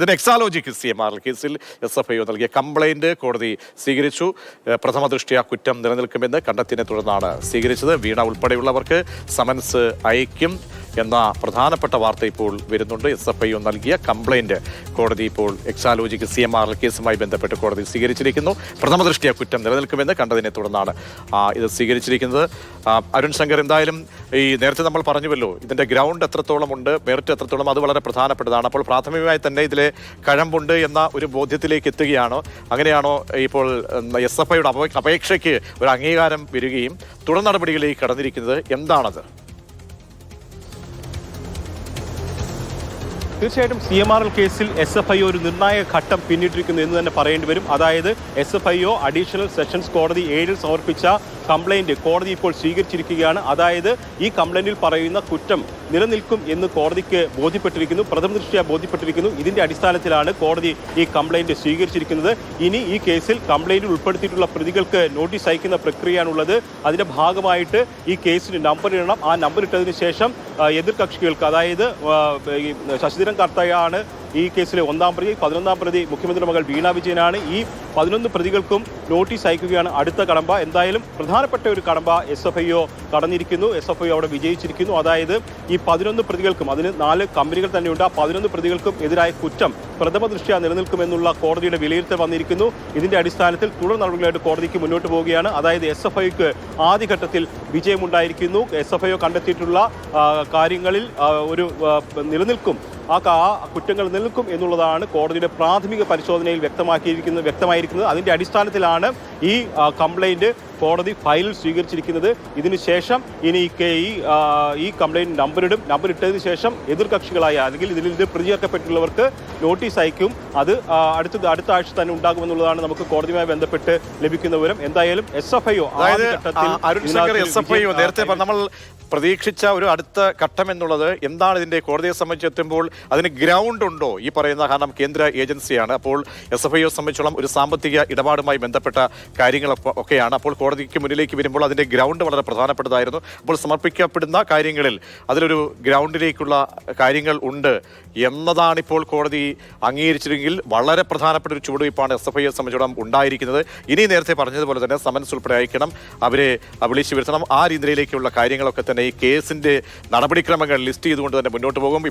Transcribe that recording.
ഇതിന് Exalogic C M R കേസിൽ S F I നൽകിയ കംപ്ലൈന്റ് കോടതി സ്വീകരിച്ചു. പ്രഥമ ദൃഷ്ടിയ കുറ്റം നിലനിൽക്കുമെന്ന് കണ്ടെത്തിയതിനെ തുടർന്നാണ് സ്വീകരിച്ചത്. വീണ ഉൾപ്പെടെയുള്ളവർക്ക് സമൻസ് അയക്കും. എന്ന പ്രധാനപ്പെട്ട വാർത്ത ഇപ്പോൾ വരുന്നുണ്ട്. എസ് എഫ് ഐ നൽകിയ കംപ്ലൈന്റ് കോടതി ഇപ്പോൾ എക്സാലോജിക്ക് സി എം ആർ കേസുമായി ബന്ധപ്പെട്ട് കോടതി സ്വീകരിച്ചിരിക്കുന്നു. പ്രഥമ ദൃഷ്ടിയ കുറ്റം നിലനിൽക്കുമെന്ന് കണ്ടതിനെ തുടർന്നാണ് ഇത് സ്വീകരിച്ചിരിക്കുന്നത്. അരുൺ ശങ്കർ എന്തായാലും ഈ നേരത്തെ നമ്മൾ പറഞ്ഞുവല്ലോ ഇതിന്റെ ഗ്രൗണ്ട് എത്രത്തോളം ഉണ്ട് മെറിറ്റ് എത്രത്തോളം അത് വളരെ പ്രധാനപ്പെട്ടതാണ്. അപ്പോൾ പ്രാഥമികമായി തന്നെ ഇതിലെ കഴമ്പുണ്ട് എന്ന ഒരു ബോധ്യത്തിലേക്ക് എത്തുകയാണോ. അങ്ങനെയാണോ ഇപ്പോൾ എസ് എഫ് ഐയുടെ അപേക്ഷയ്ക്ക് ഒരു അംഗീകാരം വരികയും തുടർ നടപടികളിലേക്ക് കടന്നിരിക്കുന്നത്? എന്താണത്? തീർച്ചയായിട്ടും സി എം ആർ എൽ കേസിൽ എസ് എഫ് ഐ ഒരു നിർണായക ഘട്ടം പിന്നിട്ടിരിക്കുന്നു എന്ന് തന്നെ പറയേണ്ടി വരും. അതായത് S F I O additional sessions കോടതി ഏഴിൽ സമർപ്പിച്ച കംപ്ലൈന്റ് കോടതി ഇപ്പോൾ സ്വീകരിച്ചിരിക്കുകയാണ്. അതായത് ഈ കംപ്ലൈന്റിൽ പറയുന്ന കുറ്റം നിലനിൽക്കും എന്ന് കോടതിക്ക് ബോധ്യപ്പെട്ടിരിക്കുന്നു പ്രഥമ ദൃഷ്ടിയ ബോധ്യപ്പെട്ടിരിക്കുന്നു. ഇതിന്റെ അടിസ്ഥാനത്തിലാണ് കോടതി ഈ കംപ്ലൈന്റ് സ്വീകരിച്ചിരിക്കുന്നത്. ഇനി ഈ കേസിൽ കംപ്ലൈന്റിൽ ഉൾപ്പെടുത്തിയിട്ടുള്ള പ്രതികൾക്ക് നോട്ടീസ് അയക്കുന്ന പ്രക്രിയയാണുള്ളത്. അതിന്റെ ഭാഗമായിട്ട് ഈ കേസിന് നമ്പർ ഇടണം. ആ നമ്പർ ഇട്ടതിന് ശേഷം എതിർ എതിർകക്ഷികൾക്ക് അതായത് ശശിധരൻ കർത്തയാണ് ഈ കേസിലെ ഒന്നാം പ്രതി പതിനൊന്നാം പ്രതി മുഖ്യമന്ത്രി മകൾ വീണ വിജയനാണ് ഈ പതിനൊന്ന് പ്രതികൾക്കും നോട്ടീസ് അയക്കുകയാണ് അടുത്ത കടമ്പ. എന്തായാലും പ്രധാനപ്പെട്ട ഒരു കടമ്പ എസ് എഫ് ഐഒ കടന്നിരിക്കുന്നു. എസ് എഫ് ഐ അവിടെ വിജയിച്ചിരിക്കുന്നു. അതായത് ഈ പതിനൊന്ന് പ്രതികൾക്കും അതിന് നാല് കമ്പനികൾ തന്നെയുണ്ട്. ആ പതിനൊന്ന് പ്രതികൾക്കും എതിരായ കുറ്റം പ്രഥമ ദൃഷ്ട്യാ നിലനിൽക്കുമെന്നുള്ള കോടതിയുടെ വിലയിരുത്തൽ വന്നിരിക്കുന്നു. ഇതിന്റെ അടിസ്ഥാനത്തിൽ തുടർ നടപടികളായിട്ട് കോടതിക്ക് മുന്നോട്ട് പോവുകയാണ്. അതായത് എസ് എഫ് ഐക്ക് ആദ്യഘട്ടത്തിൽ വിജയമുണ്ടായിരിക്കുന്നു. എസ് എഫ് ഐ കണ്ടെത്തിയിട്ടുള്ള കാര്യങ്ങളിൽ ഒരു നിലനിൽക്കും. ആ കുറ്റങ്ങൾ നിൽക്കും എന്നുള്ളതാണ് കോടതിയുടെ പ്രാഥമിക പരിശോധനയിൽ വ്യക്തമാക്കിയിരിക്കുന്നത് വ്യക്തമായിരിക്കുന്നത്. അതിന്റെ അടിസ്ഥാനത്തിലാണ് ഈ കംപ്ലൈന്റ് കോടതി ഫയലിൽ സ്വീകരിച്ചിരിക്കുന്നത്. ഇതിനുശേഷം ഇനി ഈ ഈ നമ്പർ നമ്പർ ഇട്ടതിന് ശേഷം എതിർകക്ഷികളായ അല്ലെങ്കിൽ ഇതിൽ ഇത് പ്രതി ചേർക്കപ്പെട്ടുള്ളവർക്ക് നോട്ടീസ് അയക്കും. അത് അടുത്ത അടുത്ത ആഴ്ച തന്നെ ഉണ്ടാകുമെന്നുള്ളതാണ് നമുക്ക് കോടതിയുമായി ബന്ധപ്പെട്ട് ലഭിക്കുന്ന വിവരം. എന്തായാലും എസ് എഫ് ഐ ഒ നേരത്തെ നമ്മൾ പ്രതീക്ഷിച്ച ഒരു അടുത്ത ഘട്ടം എന്നുള്ളത് എന്താണ് ഇതിന്റെ കോടതിയെ സംബന്ധിച്ചെത്തുമ്പോൾ അതിന് ഗ്രൗണ്ട് ഉണ്ടോ ഈ പറയുന്ന കാരണം കേന്ദ്ര ഏജൻസിയാണ്. അപ്പോൾ എസ് എഫ് ഐയെ സംബന്ധിച്ചോളം ഒരു സാമ്പത്തിക ഇടപാടുമായി ബന്ധപ്പെട്ട കാര്യങ്ങൾ ഒക്കെയാണ്. അപ്പോൾ കോടതിക്ക് മുന്നിലേക്ക് വരുമ്പോൾ അതിന്റെ ഗ്രൗണ്ട് വളരെ പ്രധാനപ്പെട്ടതായിരുന്നു. അപ്പോൾ സമർപ്പിക്കപ്പെടുന്ന കാര്യങ്ങളിൽ അതിലൊരു ഗ്രൗണ്ടിലേക്കുള്ള കാര്യങ്ങൾ ഉണ്ട് എന്നതാണ് ഇപ്പോൾ കോടതി അംഗീകരിച്ചിരുന്നെങ്കിൽ വളരെ പ്രധാനപ്പെട്ട ഒരു ചുവടുവയ്പ്പാണ് എസ് എഫ് ഐയെ സംബന്ധിച്ചിടത്തോളം ഉണ്ടായിരിക്കുന്നത്. ഇനി നേരത്തെ പറഞ്ഞതുപോലെ തന്നെ സമൻസ് ഉൾപ്പെടെ അയക്കണം. അവരെ വിളിച്ചു വരുത്തണം. ആ രീതിയിലേക്കുള്ള കാര്യങ്ങളൊക്കെ തന്നെ ഈ കേസിന്റെ നടപടിക്രമങ്ങൾ ലിസ്റ്റ് ചെയ്തുകൊണ്ട് തന്നെ മുന്നോട്ട് പോകും.